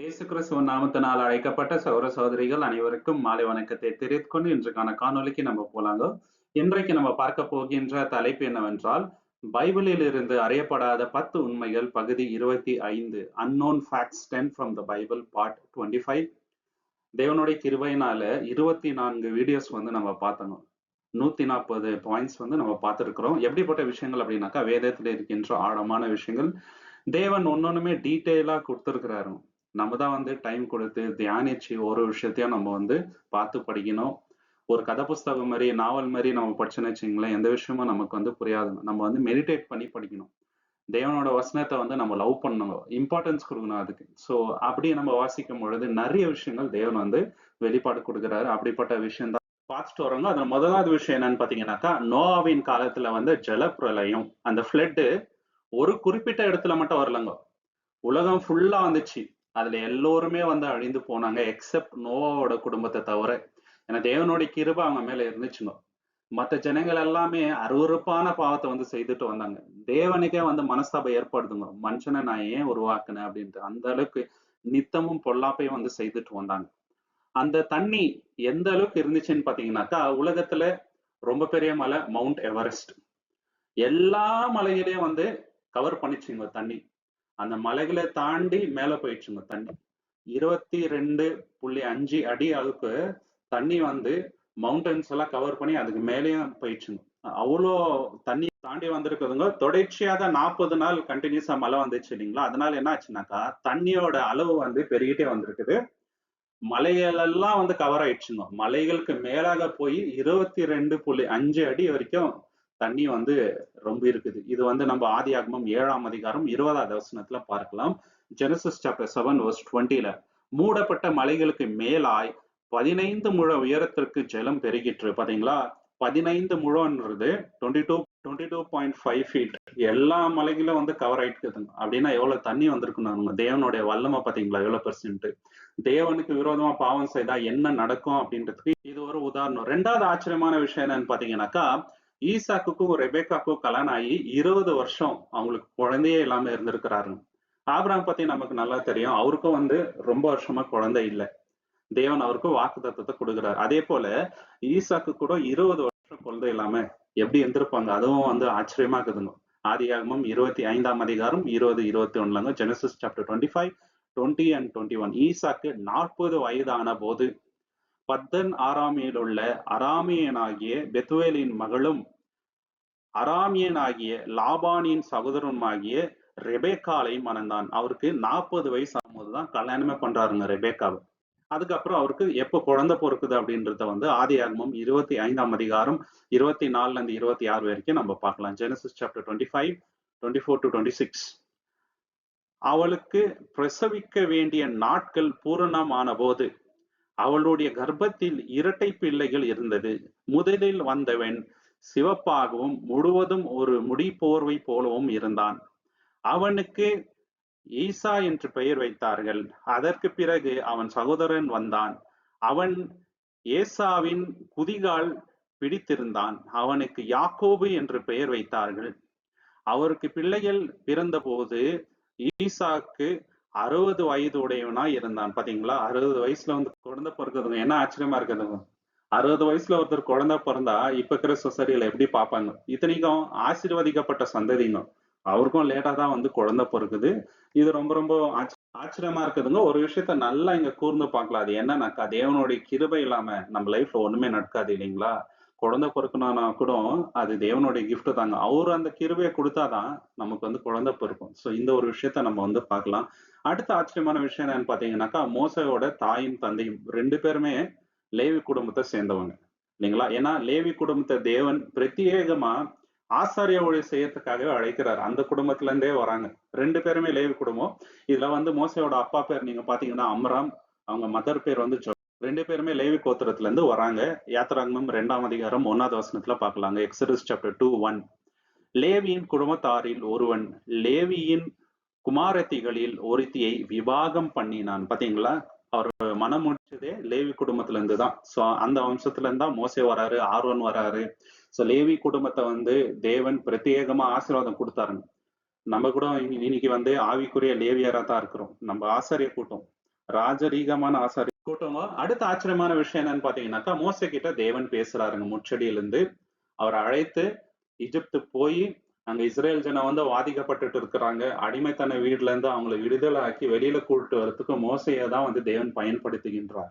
இயேசு கிறிஸ்துவ நாமத்தினால் அழைக்கப்பட்ட சௌர சகோதரிகள் அனைவருக்கும் மாலை வணக்கத்தை தெரிவித்துக்கொண்டு இன்றைக்கான காணொலிக்கு நம்ம போலாங்க. இன்றைக்கு நம்ம பார்க்க போகின்ற தலைப்பு என்னவென்றால் பைபிளில் இருந்து அறியப்படாத பத்து உண்மைகள் பகுதி இருபத்தி ஐந்து unknown facts ten from the Bible part twenty five தேவனுடைய கிருபையினால இருபத்தி நான்கு வீடியோஸ் வந்து நம்ம பார்த்தோம் நூத்தி நாற்பது பாயிண்ட்ஸ் வந்து நம்ம பார்த்துருக்கிறோம். எப்படிப்பட்ட விஷயங்கள் அப்படின்னாக்கா வேதத்தில் இருக்கின்ற ஆழமான விஷயங்கள். தேவன் ஒன்னொன்னுமே டீட்டெயிலா கொடுத்துருக்கிறாரு. நம்ம தான் வந்து டைம் கொடுத்து தியானிச்சு ஒரு விஷயத்தையும் நம்ம வந்து பார்த்து படிக்கணும். ஒரு கதை புஸ்தகம் மாதிரி நாவல் மாதிரி நம்ம படிச்சோன்னு வச்சுங்களேன் எந்த விஷயமும் நமக்கு வந்து புரியாது. நம்ம வந்து மெடிடேட் பண்ணி படிக்கணும். தேவனோட வசனத்தை வந்து நம்ம லவ் பண்ணணும். இம்பார்ட்டன்ஸ் கொடுக்கணும் அதுக்கு. ஸோ அப்படியே நம்ம வாசிக்கும் பொழுது நிறைய விஷயங்கள் தேவன் வந்து வெளிப்பாடு கொடுக்குறாரு. அப்படிப்பட்ட விஷயம் தான் பார்த்துட்டு வரோங்க அதுல முதலாவது விஷயம் என்னன்னு பாத்தீங்கன்னாக்கா நோவாவின் காலத்துல வந்து ஜலப்பிரளயம் அந்த ஃபிளட்டு ஒரு குறிப்பிட்ட இடத்துல மட்டும் வரலங்க. உலகம் ஃபுல்லா வந்துச்சு. அதுல எல்லோருமே வந்து அழிந்து போனாங்க எக்ஸப்ட் நோவாவோட குடும்பத்தை தவிர ஏன்னா தேவனுடைய கிருபை அவங்க மேல இருந்துச்சுங்க. மற்ற ஜனங்கள் எல்லாமே அருவறுப்பான பாவத்தை வந்து செய்துட்டு வந்தாங்க. தேவனுக்கே வந்து மனஸ்தாபம் ஏற்படுதுங்க. மனுஷனை நான் ஏன் உருவாக்குனேன் அப்படின்ட்டு அந்த அளவுக்கு நித்தமும் பொல்லாப்பையும் வந்து செய்துட்டு வந்தாங்க. அந்த தண்ணி எந்த அளவுக்கு இருந்துச்சுன்னு பாத்தீங்கன்னாக்கா உலகத்துல ரொம்ப பெரிய மலை மவுண்ட் எவரெஸ்ட் எல்லா மலைகளையும் வந்து கவர் பண்ணிச்சுங்க தண்ணி. அந்த மலைகளை தாண்டி மேல போயிடுச்சுங்க தண்ணி. இருபத்தி ரெண்டு புள்ளி அஞ்சு அடி அளவுக்கு தண்ணி வந்து மவுண்டன்ஸ் எல்லாம் கவர் பண்ணி அதுக்கு மேலேயும் போயிடுச்சுங்க. அவ்வளோ தண்ணி தாண்டி வந்திருக்குதுங்க. தொடர்ச்சியாக நாற்பது நாள் கண்டினியூஸா மழை வந்துச்சு இல்லைங்களா? அதனால என்ன ஆச்சுனாக்கா தண்ணியோட அளவு வந்து பெருகிட்டே வந்திருக்குது. மலைகளெல்லாம் வந்து கவர் ஆயிடுச்சுங்க. மலைகளுக்கு மேலாக போய் இருபத்தி ரெண்டு புள்ளி அஞ்சு அடி வரைக்கும் தண்ணி வந்து ரொம்ப இருக்குது. இது வந்து நம்ம ஆதி ஆகமம் ஏழாம் அதிகாரம் இருபதாவது வசனத்துல பார்க்கலாம். ஜெனசிஸ் சாப்டர் செவன் வர்ஸ் டுவெண்ட்டில மூடப்பட்ட மலைகளுக்கு மேலாய் பதினைந்து முழ உயரத்திற்கு ஜலம் பெருகிற்று. பாத்தீங்களா? பதினைந்து முழன்றது twenty two twenty two point five feet எல்லா மலைகளும் வந்து கவர் ஆயிட்டுக்குதுங்க அப்படின்னா எவ்வளவு தண்ணி வந்திருக்குன்னு தேவனுடைய வல்லமை பாத்தீங்களா? எவ்வளவு பெர்சன்ட் தேவனுக்கு விரோதமா பாவம் செய்தா என்ன நடக்கும் அப்படின்றதுக்கு இது ஒரு உதாரணம். ரெண்டாவது ஆச்சரியமான விஷயம் என்னன்னு பாத்தீங்கன்னாக்கா ஈசாக்குக்கும் ரெபேக்காக்கும் கல்யாணம் ஆகி இருபது வருஷம் அவங்களுக்கு குழந்தையே இல்லாம இருந்திருக்கிறாரு ஆப்ராம் பத்தி நமக்கு நல்லா தெரியும். அவருக்கும் வந்து ரொம்ப வருஷமா குழந்தை இல்லை. தேவன் அவருக்கு வாக்கு தத்துவத்தை கொடுக்குறாரு. அதே போல ஈசாக்கு கூட இருபது வருஷம் குழந்தை இல்லாம எப்படி இருந்திருப்பாங்க? அதுவும் வந்து ஆச்சரியமா இருக்குதுங்க. ஆதியாகமம் இருபத்தி ஐந்தாம் அதிகாரம் இருபது இருபத்தி ஒண்ணுலங்க Genesis chapter twenty five twenty and twenty one ஈசாக்கு நாற்பது வயதான போது பத்தன் ஆராமியில் உள்ள அராமியனாகிய பெத்துவேலின் மகளும் அராமியனாகிய லாபானின் சகோதரனுமாகிய ரெபேக்காலை மணந்தான். அவருக்கு நாற்பது வயசு ஆகும்போது தான் கல்யாணமே பண்றாருங்க ரெபேக்காவை. அதுக்கப்புறம் அவருக்கு எப்போ குழந்தை பொறுக்குது அப்படின்றத வந்து ஆதி ஆகமம் இருபத்தி ஐந்தாம் அதிகாரம் இருபத்தி நாலுல இருந்து இருபத்தி ஆறு வரைக்கும் நம்ம பார்க்கலாம். Genesis chapter twenty five twenty four to twenty six அவளுக்கு பிரசவிக்க வேண்டிய நாட்கள் பூரணமான போது அவளுடைய கர்ப்பத்தில் இரட்டை பிள்ளைகள் இருந்தது. முதலில் வந்தவன் சிவப்பாகவும் முழுவதும் ஒரு முடி போர்வை போலவும் இருந்தான். அவனுக்கு ஈசா என்று பெயர் வைத்தார்கள். அதற்கு பிறகு அவன் சகோதரன் வந்தான். அவன் ஏசாவின் குதிகால் பிடித்திருந்தான். அவனுக்கு யாக்கோபு என்று பெயர் வைத்தார்கள். அவருக்கு பிள்ளைகள் பிறந்தபோது ஈசாக்கு அறுபது வயது உடையவனா இருந்தான் பாத்தீங்களா? அறுபது வயசுல வந்து குழந்தை பிறக்குதுங்க. என்ன ஆச்சரியமா இருக்குதுங்க. அறுபது வயசுல ஒருத்தர் குழந்தை பிறந்தா இப்ப இருக்கிற சொசைட்டில எப்படி பார்ப்பாங்க இத்தனைக்கும் ஆசீர்வதிக்கப்பட்ட சந்ததிங்க. அவருக்கும் லேட்டா தான் வந்து குழந்தை பிறகுது இது ரொம்ப ரொம்ப ஆச்சரியமா இருக்குதுங்க. ஒரு விஷயத்த நல்லா இங்க கூர்ந்து பார்க்கலாம். அது என்னன்னாக்கா தேவனுடைய கிருபை இல்லாம நம்ம லைஃப்ல ஒண்ணுமே நடக்காது இல்லைங்களா? குழந்தை பிறக்கணும்னா கூட அது தேவனுடைய கிஃப்ட் தாங்க. அவர் அந்த கிருபையை கொடுத்தாதான் நமக்கு வந்து குழந்தை பிறக்கும். ஸோ இந்த ஒரு விஷயத்த நம்ம வந்து பார்க்கலாம். அடுத்த ஆச்சரியமான விஷயம் என்னன்னு பாத்தீங்கன்னாக்கா மோசையோட தாயும் தந்தையும் ரெண்டு பேருமே லேவி குடும்பத்தை சேர்ந்தவங்க. இல்லைங்களா? ஏன்னா லேவி குடும்பத்தை தேவன் பிரத்யேகமா ஆசாரிய ஒளி செய்யறதுக்காகவே அழைக்கிறார். அந்த குடும்பத்துல இருந்தே வராங்க. ரெண்டு பேருமே லேவி குடும்பம். இதுல வந்து மோசையோட அப்பா பேர் நீங்க பாத்தீங்கன்னா அம்ராம். அவங்க மதர் பேர் வந்து ரெண்டு பேருமே லேவி கோத்திரத்துல இருந்து வராங்க. யாத்திராங்கமம் ரெண்டாம் அதிகாரம் ஒன்னாவது வசனத்துல பாக்கலாங்க எக்ஸரிஸ் சாப்டர் டூ ஒன் லேவியின் குடும்பத்தாரில் ஒருவன் லேவியின் குமாரத்திகளில் ஒருத்தியை விவாகம் பண்ணினான். பாத்தீங்களா? அவர் மனம் முடிச்சதே லேவி குடும்பத்துல இருந்து தான் சோ அந்த வம்சத்துல இருந்தா மோசே வராரு ஆர்வன் வராரு. சோ லேவி குடும்பத்தை வந்து தேவன் பிரத்யேகமா ஆசீர்வாதம் கொடுத்தாருங்க. நம்ம கூட இன்னைக்கு வந்து ஆவிக்குரிய லேவியரா தான் இருக்கிறோம். நம்ம ஆசாரிய கூட்டம். ராஜரீகமான ஆசாரிய கூட்டங்க அடுத்த ஆச்சரியமான விஷயம் என்னன்னு பாத்தீங்கன்னாக்கா மோசை கிட்ட தேவன் பேசுறாருங்க முச்சடியிலிருந்து அவர் அழைத்து எகிப்து போய் அங்க இஸ்ரேல் ஜனம் வந்து வாதிக்கப்பட்டுட்டு இருக்கிறாங்க. அடிமைத்தன வீடுல இருந்து அவங்கள விடுதலை ஆக்கி வெளியில கூட்டு வரத்துக்கு மோசையை தான் வந்து தேவன் பயன்படுத்துகின்றார்.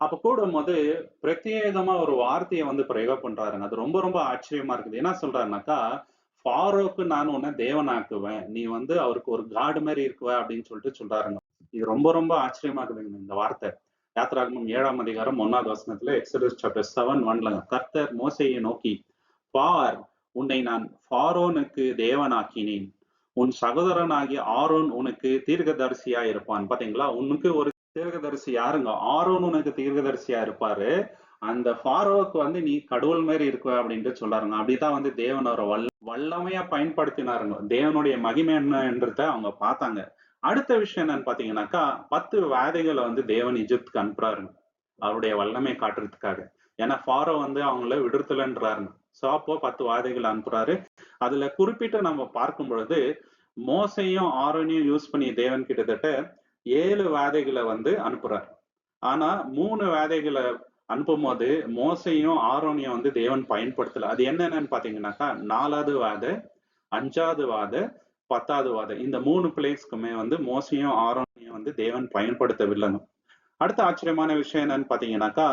அப்ப கூடும்போது பிரத்யேகமா ஒரு வார்த்தையை வந்து பிரயோகம் பண்றாருங்க அது ரொம்ப ரொம்ப ஆச்சரியமா இருக்குது. என்ன சொல்றாருனாக்கா ஃபாரோக்கு நான் உன்னை தேவனாக்குவேன். நீ வந்து அவருக்கு ஒரு காடு மாதிரி இருக்குவ அப்படின்னு சொல்லிட்டு சொல்றாருங்க. இது ரொம்ப ரொம்ப ஆச்சரியமா இருக்குதுங்க இந்த வார்த்தை. யாத்திராகமும் ஏழாம் அதிகாரம் ஒன்னாவது வசனத்துல எக்ஸடஸ் சாப்டர் செவன் ஒன்ல கர்த்தர் மோசையை நோக்கி பார் உன்னை நான் ஃபாரோனுக்கு தேவனாக்கினேன். உன் சகோதரனாகிய ஆரோன் உனக்கு தீர்க்கதரிசியா இருப்பான். பாத்தீங்களா? உனக்கு ஒரு தீர்க்கதரிசி யாருங்க? ஆரோன் உனக்கு தீர்க்கதரிசியா இருப்பாரு. அந்த ஃபாரோவுக்கு வந்து நீ கடவுள் மாதிரி இருக்க அப்படின்ட்டு சொல்லாருங்க அப்படிதான் வந்து தேவன் அவரை வல்ல வல்லமையா பயன்படுத்தினாருங்க. தேவனுடைய மகிமை என்னன்றத அவங்க பார்த்தாங்க. அடுத்த விஷயம் என்னன்னு பாத்தீங்கன்னாக்கா பத்து வேதைகளை வந்து தேவன் இஜிப்துக்கு அனுப்புறாருங்க. அவருடைய வல்லமை காட்டுறதுக்காக. ஏன்னா ஃபாரோ வந்து அவங்கள விடுதலைன்றாருங்க. சோ அப்போ பத்து வாதைகள் அனுப்புறாரு. அதுல குறிப்பிட்டு நம்ம பார்க்கும் பொழுது மோசையும் ஆரோனியும் யூஸ் பண்ணி தேவன் கிட்டத்தட்ட ஏழு வாதைகளை வந்து அனுப்புறாரு. ஆனா மூணு வேதைகளை அனுப்பும் போது மோசையும் ஆரோனியும் வந்து தேவன் பயன்படுத்தல. அது என்னென்னு பாத்தீங்கன்னாக்கா நாலாவது வாதை அஞ்சாவது வாதை பத்தாவது வாதம் இந்த மூணு பிளேஸ்க்குமே வந்து மோசையும் ஆரோனையும் வந்து தேவன் பயன்படுத்தவில்லைங்க. அடுத்த ஆச்சரியமான விஷயம் என்னன்னு பாத்தீங்கன்னாக்கா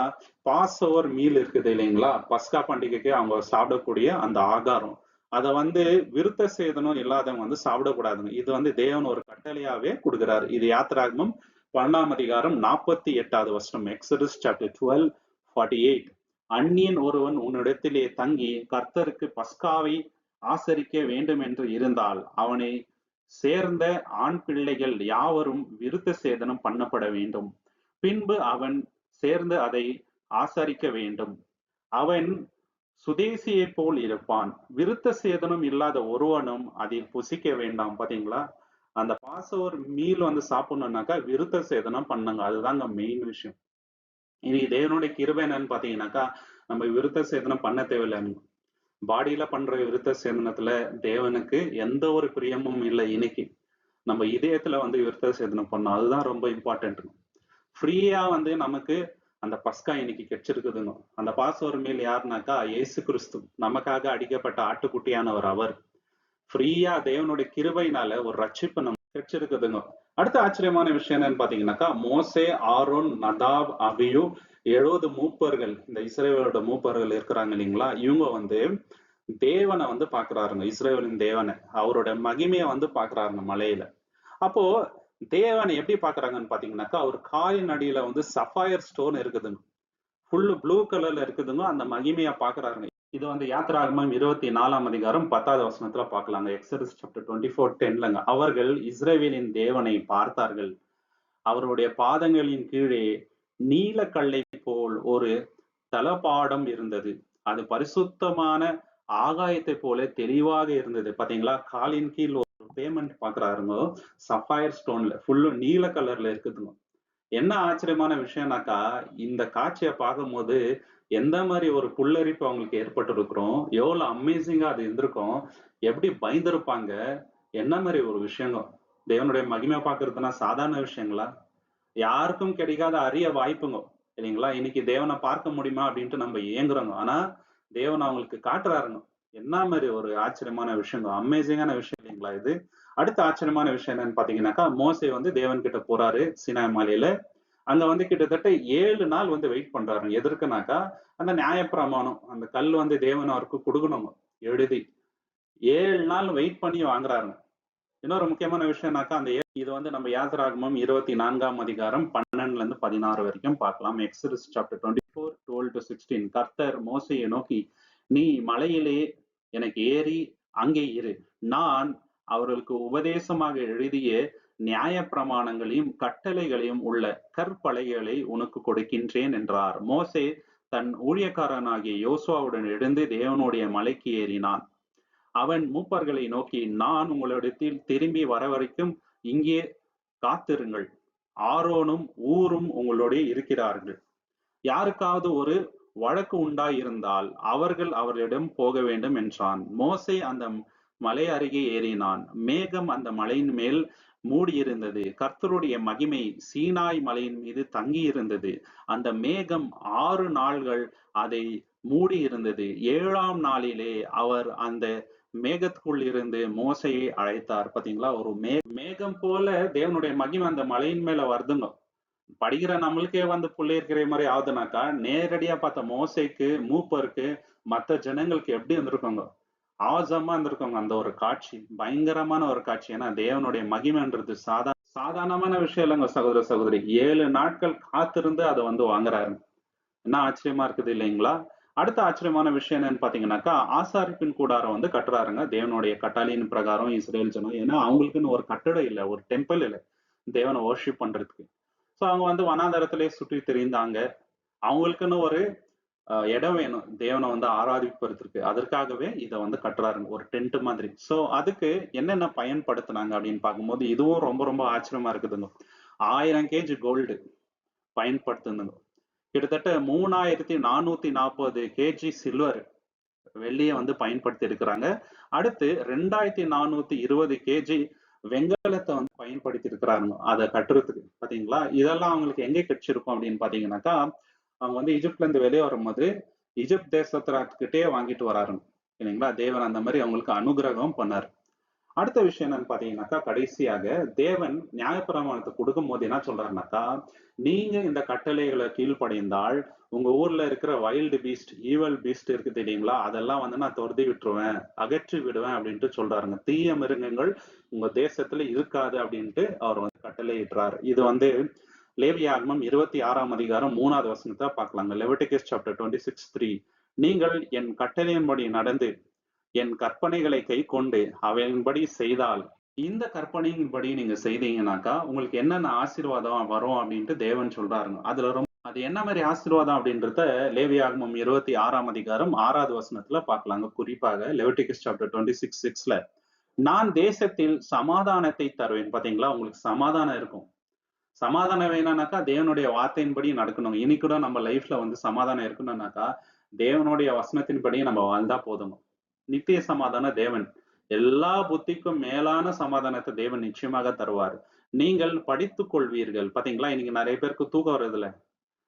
பாஸ் ஓவர் மீல் இருக்குது இல்லைங்களா? பஸ்கா பண்டிகைக்கு அவங்க சாப்பிடக்கூடிய அந்த ஆகாரம். அதை வந்து விருத்த சேதனம் இல்லாதவங்க வந்து சாப்பிடக்கூடாதுங்க. இது வந்து தேவன் ஒரு கட்டளையாவே கொடுக்குறாரு. இது யாத்திராகமும் பன்னெண்டாம் அதிகாரம் நாற்பத்தி எட்டாவது வருஷம் Exodus chapter twelve forty eight அந்நியன் ஒருவன் உன்னிடத்திலே தங்கி கர்த்தருக்கு பஸ்காவை ஆசரிக்க வேண்டும் என்று இருந்தால் அவனை சேர்ந்த ஆண் பிள்ளைகள் யாவரும் விருத்த சேதனம் பண்ணப்பட வேண்டும். பின்பு அவன் சேர்ந்து அதை ஆசரிக்க வேண்டும். அவன் சுதேசியை போல் இருப்பான். விருத்த சேதனம் இல்லாத ஒருவனும் அதில் புசிக்க வேண்டாம் பாத்தீங்களா? அந்த பாசவர் மீல் வந்து சாப்பிடணும்னாக்கா விருத்த சேதனம் பண்ணுங்க. அதுதாங்க மெயின் விஷயம். இனி தேவனுடைய கிருபை என்னன்னு பாத்தீங்கன்னாக்கா நம்ம விருத்த சேதனம் பண்ண தேவையில்லை. பாடியில பண்ற விருத்த சேதனத்துல தேவனுக்கு எந்த ஒரு பிரியமும் இல்லை இன்னைக்கு. நம்ம இதயத்துல வந்து விருத்த சேதனம் பண்ணோம் அதுதான் ரொம்ப இம்பார்ட்டன்ட் ஃப்ரீயா வந்து நமக்கு அந்த பஸ்கா இன்னைக்கு கிடைச்சிருக்குதுங்க அந்த பாசவர் மேல் யாருனாக்கா இயேசு கிறிஸ்து. நமக்காக அடிக்கப்பட்ட ஆட்டுக்குட்டியானவர் அவர். ஃப்ரீயா தேவனுடைய கிருபையினால ஒரு ரட்சிப்பு நம்ம கிடைச்சிருக்குதுங்க அடுத்த ஆச்சரியமான விஷயம் என்னன்னு பாத்தீங்கன்னாக்கா மோசே ஆரோன் நதாப் அபியு எழுபது மூப்பர்கள் இந்த இஸ்ரேவலோட மூப்பர்கள் இருக்கிறாங்க இல்லைங்களா? இவங்க வந்து தேவனை வந்து பாக்குறாருங்க இஸ்ரேவலின் தேவனை. அவரோட மகிமையை வந்து பாக்குறாருங்க மலையில. அப்போ தேவனை எப்படி பாக்குறாங்கன்னு பாத்தீங்கன்னாக்கா அவர் காலின் அடியில வந்து சஃபயர் ஸ்டோன் இருக்குதுங்க. ஃபுல்லு ப்ளூ கலர்ல இருக்குதுங்க அந்த மகிமையா பாக்குறாருங்க இது வந்து யாத்திராகமம் இருபத்தி நாலாம் அதிகாரம் பத்தாவது வசனத்துல பார்க்கலாங்க. எக்ஸரிஸ் சாப்டர் டுவெண்ட்டி ஃபோர் டென்லங்க அவர்கள் இஸ்ரேவேலின் தேவனை பார்த்தார்கள். அவருடைய பாதங்களின் கீழே நீலக்கல்லை போல் ஒரு தளபாடம் இருந்தது. அது பரிசுத்தமான ஆகாயத்தை போல தெளிவாக இருந்தது. பாத்தீங்களா காலின் கீழ் ஒரு பேமெண்ட் பாக்குறாருங்க சஃபயர் ஸ்டோன்ல ஃபுல்லும் நீல கலர்ல இருக்குதுங்க. என்ன ஆச்சரியமான விஷயம்னாக்கா இந்த காட்சியை பார்க்கும்போது எந்த மாதிரி ஒரு புல்லரிப்பு அவங்களுக்கு ஏற்பட்டிருக்கிறோம். எவ்வளவு அமேசிங்கா அது இருந்திருக்கும். எப்படி பயந்துருப்பாங்க? என்ன மாதிரி ஒரு விஷயங்க? தேவனுடைய மகிமை பாக்குறதுனா சாதாரண விஷயங்களா? யாருக்கும் கிடைக்காத அரிய வாய்ப்புங்க. இல்லைங்களா? இன்னைக்கு தேவனை பார்க்க முடியுமா அப்படின்ட்டு நம்ம ஏங்குறோங்க. ஆனா தேவன் அவங்களுக்கு காட்டுறாருங்க. என்ன மாதிரி ஒரு ஆச்சரியமான விஷயங்க. அமேசிங்கான விஷயம் இல்லைங்களா இது? அடுத்த ஆச்சரியமான விஷயம் என்னன்னு பாத்தீங்கன்னாக்கா மோசை வந்து தேவன் கிட்ட போறாரு சீனா மாலையில. அங்க வந்து கிட்டத்தட்ட ஏழு நாள் வந்து வெயிட் பண்றாரு எதற்குனாக்கா அந்த நியாயப்பிரமாணம் அந்த கல் வந்து தேவன் அவருக்கு கொடுக்கணும் எழுதி. ஏழு நாள் வெயிட் பண்ணி வாங்குறாருங்க. இன்னொரு முக்கியமான விஷயம்னாக்கா அந்த இது வந்து நம்ம யாத்திராகமம் இருபத்தி நான்காம் அதிகாரம் பன்னெண்டுல இருந்து பதினாறு வரைக்கும் பார்க்கலாம். Exodus chapter twenty four twelve to sixteen கர்த்தர் மோசையை நோக்கி நீ மலையிலே எனக்கு ஏறி அங்கே இரு. நான் அவர்களுக்கு உபதேசமாக எழுதிய நியாய பிரமாணங்களையும் கட்டளைகளையும் உள்ள கற்பலைகளை உனக்கு கொடுக்கின்றேன் என்றார். மோசே தன் ஊழியக்காரனாகிய யோசுவாவுடன் எழுந்து தேவனுடைய மலைக்கு ஏறினான். அவன் மூப்பர்களை நோக்கி நான் உங்களிடத்தில் திரும்பி வர வரைக்கும் இங்கே காத்திருங்கள். ஆரோனும் ஊரும் உங்களுடைய இருக்கிறார்கள். யாருக்காவது ஒரு வழக்கு உண்டாயிருந்தால் அவர்கள் அவர்களிடம் போக வேண்டும் என்றான். மோசை அந்த மலை அருகே ஏறினான். மேகம் அந்த மலையின் மேல் மூடியிருந்தது. கர்த்தருடைய மகிமை சீனாய் மலையின் மீது தங்கி இருந்தது அந்த மேகம் ஆறு நாள்கள் அதை மூடி இருந்தது ஏழாம் நாளிலே அவர் அந்த மேகத்துக்குள் இருந்து மோசையை அழைத்தார். பாத்தீங்களா ஒரு மே மேகம் போல தேவனுடைய மகிமை அந்த மலையின் மேல வருதுங்க. படிக்கிற நம்மளுக்கே வந்து புள்ளியிருக்கிற மாதிரி ஆகுதுனாக்கா நேரடியா பார்த்த மோசைக்கு மூப்பருக்கு மத்த ஜனங்களுக்கு எப்படி இருந்திருக்கோங்க? ஆசமா இருந்திருக்கோங்க அந்த ஒரு காட்சி. பயங்கரமான ஒரு காட்சி. ஏன்னா தேவனுடைய மகிமைன்றது சாதா சாதாரணமான விஷயம் இல்லைங்க சகோதர சகோதரி. ஏழு நாட்கள் காத்திருந்து அதை வந்து வாங்குறாரு. என்ன ஆச்சரியமா இருக்குது இல்லைங்களா? அடுத்த ஆச்சரியமான விஷயம் என்னன்னு பாத்தீங்கன்னாக்கா ஆசாரிப்பின் கூடாரம் வந்து கட்டுறாருங்க. தேவனுடைய கட்டாளியின் பிரகாரம் இஸ்ரேல் ஜனம். ஏன்னா அவங்களுக்குன்னு ஒரு கட்டடம் இல்லை ஒரு டெம்பிள் இல்லை. தேவனை வர்ஷிப் பண்றதுக்கு. ஸோ அவங்க வந்து வனாந்தரத்திலே சுற்றி தெரிந்தாங்க. அவங்களுக்குன்னு ஒரு இடம் வேணும். தேவனை வந்து ஆராதிப்பதற்கு. அதற்காகவே இதை வந்து கட்டுறாருங்க. ஒரு டென்ட் மாதிரி. ஸோ அதுக்கு என்னென்ன பயன்படுத்துனாங்க அப்படின்னு பார்க்கும்போது இதுவும் ரொம்ப ரொம்ப ஆச்சரியமா இருக்குதுங்க. ஆயிரம் கேஜி கோல்டு பயன்படுத்துனுங்க கிட்டத்தட்ட மூணாயிரத்தி நானூத்தி நாற்பது கேஜி சில்வர் வெள்ளியை வந்து பயன்படுத்தி இருக்கிறாங்க அடுத்து ரெண்டாயிரத்தி நானூத்தி இருபது கேஜி வெங்கலத்தை வந்து பயன்படுத்தி இருக்கிறாங்க அதை கட்டுறதுக்கு. பாத்தீங்களா? இதெல்லாம் அவங்களுக்கு எங்க கிடைச்சிருக்கும் அப்படின்னு பாத்தீங்கன்னாக்கா அவங்க வந்து இஜிப்ட்ல இருந்து வெளியே வரும்போது எகிப்த் தேசத்துக்கிட்டே வாங்கிட்டு வராருங்க. இல்லைங்களா? தேவன் அந்த மாதிரி அவங்களுக்கு அனுகிரகம் பண்ணாரு. அடுத்த விஷயம் என்னன்னு பாத்தீங்கன்னாக்கா கடைசியாக தேவன் நியாயப்பிரமாணத்தை கொடுக்கும் போது என்ன சொல்றாருனாக்கா நீங்க இந்த கட்டளைகளை கீழ்ப்படைந்தால் உங்க ஊர்ல இருக்கிற வைல்டு பீஸ்ட் ஈவல் பீஸ்ட் இருக்கு தெரியுங்களா? அதெல்லாம் வந்து நான் துரத்தி விட்டுருவேன் அகற்றி விடுவேன் அப்படின்ட்டு சொல்றாருங்க. தீய மிருகங்கள் உங்க தேசத்துல இருக்காது அப்படின்ட்டு அவர் வந்து கட்டளையிடுறாரு. இது வந்து லேவியாகமம் இருபத்தி ஆறாம் அதிகாரம் மூணாவது வசனத்தை பார்க்கலாங்க. Leviticus chapter twenty six three நீங்கள் என் கட்டளையின்படி நடந்து என் கற்பனைகளை கை கொண்டு அவையின்படி செய்தால் இந்த கற்பனையின்படி நீங்க செய்தீங்கன்னாக்கா உங்களுக்கு என்னென்ன ஆசீர்வாதம் வரும் அப்படின்ட்டு தேவன் சொல்றாருங்க. அதுல ரொம்ப அது என்ன மாதிரி ஆசீர்வாதம் அப்படின்றத லேவியாகமம் இருபத்தி ஆறாம் அதிகாரம் ஆறாவது வசனத்துல பார்க்கலாங்க. குறிப்பாக லெவட்டிகஸ் சாப்டர் டுவெண்ட்டி சிக்ஸ் சிக்ஸ்ல நான் தேசத்தில் சமாதானத்தை தருவேன். பாத்தீங்களா? உங்களுக்கு சமாதானம் இருக்கும். சமாதானம் வேணானாக்கா தேவனுடைய வார்த்தையின்படி நடக்கணும். இனி கூட நம்ம லைஃப்ல வந்து சமாதானம் இருக்கணும்னாக்கா தேவனுடைய வசனத்தின்படி நம்ம வாழ்ந்தா போதும் நித்திய சமாதான தேவன். எல்லா புத்திக்கும் மேலான சமாதானத்தை தேவன் நிச்சயமாக தருவார். நீங்கள் படித்துக் கொள்வீர்கள். பாத்தீங்களா? இன்னைக்கு நிறைய பேருக்கு தூக்கம் வருதுல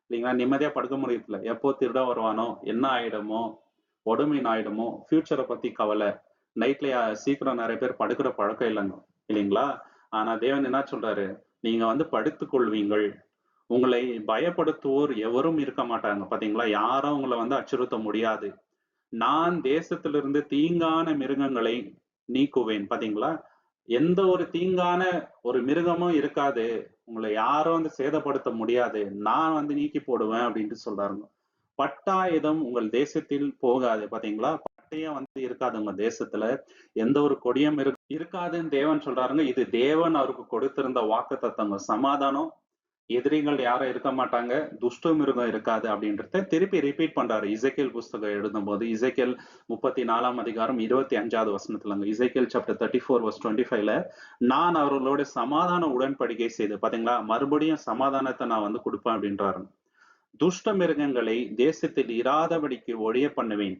இல்லைங்களா? நிம்மதியா படுக்க முடியல எப்போ திருட வருவானோ? என்ன ஆயிடுமோ? உடம்பின் ஆயிடுமோ ஃபியூச்சரை பத்தி கவலை. நைட்ல சீக்கிரம் நிறைய பேர் படுக்கிற பழக்கம் இல்லைங்க. இல்லைங்களா? ஆனா தேவன் என்ன சொல்றாரு? நீங்க வந்து படித்துக் கொள்வீங்கள். உங்களை பயப்படுத்துவோர் எவரும் இருக்க மாட்டாங்க. பாத்தீங்களா? யாரும் உங்களை வந்து அச்சுறுத்த முடியாது. நான் தேசத்திலிருந்து தீங்கான மிருகங்களை நீக்குவேன். பாத்தீங்களா? எந்த ஒரு தீங்கான ஒரு மிருகமும் இருக்காது. உங்களை யாரும் வந்து சேதப்படுத்த முடியாது. நான் வந்து நீக்கி போடுவேன் அப்படின்ட்டு சொல்றாருங்க பட்டாயுதம் உங்கள் தேசத்தில் போகாது. பாத்தீங்களா? பட்டயம் வந்து இருக்காது உங்க தேசத்துல. எந்த ஒரு கொடியும் இருக்காதுன்னு தேவன் சொல்றாருங்க. இது தேவன் அவருக்கு கொடுத்திருந்த வாக்கு தத்தங்க சமாதானம் எதிரிகள் யாரும் இருக்க மாட்டாங்க துஷ்ட மிருகம் இருக்காது அப்படின்றத திருப்பி ரிப்பீட் பண்றாரு. இசைக்கேல் புஸ்தகம் எழுதும் போது இசைக்கேல் முப்பத்தி நாலாம் அதிகாரம் இருபத்தி அஞ்சாவது வசனத்துலங்க Ezekiel chapter thirty four verse twenty ஃபைவ்ல நான் அவர்களோட சமாதான உடன்படிக்கை செய்து பாத்தீங்களா? மறுபடியும் சமாதானத்தை நான் வந்து கொடுப்பேன் அப்படின்றாரு. துஷ்ட மிருகங்களை தேசத்தில் இராதபடிக்கு ஒழிய பண்ணுவேன்.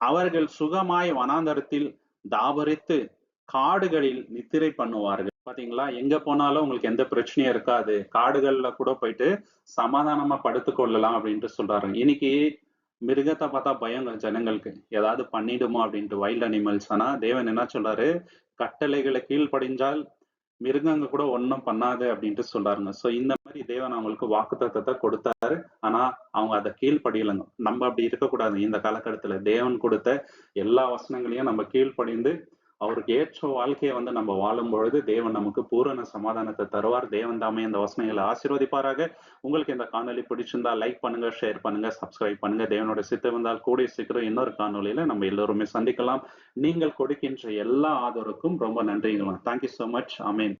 அவர்கள் சுகமாய் வனாந்தரத்தில் தாபரித்து காடுகளில் நித்திரை பண்ணுவார்கள். பாத்தீங்களா? எங்க போனாலும் உங்களுக்கு எந்த பிரச்சனையும் இருக்காது. காடுகள்ல கூட போயிட்டு சமாதானமா படுத்து கொள்ளலாம் அப்படின்ட்டு சொல்றாரு. இன்னைக்கு மிருகத்தை பார்த்தா பயம் ஜனங்களுக்கு. ஏதாவது பண்ணிடுமோ அப்படின்ட்டு வைல்ட் அனிமல்ஸ் ஆனா தேவன் என்ன சொல்றாரு? கட்டளைகளை கீழ்ப்படிஞ்சால் மிருகங்க கூட ஒன்றும் பண்ணாது அப்படின்ட்டு சொல்றாருங்க. சோ இந்த மாதிரி தேவன் அவங்களுக்கு வாக்குத்தத்தத்தை கொடுத்தாரு. ஆனா அவங்க அதை கீழ்ப்படியலைங்க. நம்ம அப்படி இருக்கக்கூடாது. இந்த காலகட்டத்துல தேவன் கொடுத்த எல்லா வசனங்களையும் நம்ம கீழ்ப்படிந்து அவருக்கு ஏற்ற வாழ்க்கையை வந்து நம்ம வாழும் பொழுது தேவன் நமக்கு பூரண சமாதானத்தை தருவார். தேவன் தாமே இந்த வசனங்களை ஆசீர்வதிப்பாராக. உங்களுக்கு இந்த காணொலி பிடிச்சிருந்தா லைக் பண்ணுங்க ஷேர் பண்ணுங்க சப்ஸ்கிரைப் பண்ணுங்க. தேவனோட சித்தம் வந்தால் கூடிய சீக்கிரம் இன்னொரு காணொலியில நம்ம எல்லோருமே சந்திக்கலாம். நீங்கள் கொடுக்கின்ற எல்லா ஆதரவுக்கும் ரொம்ப நன்றிங்களாம் தேங்க்யூ ஸோ மச் அமீன்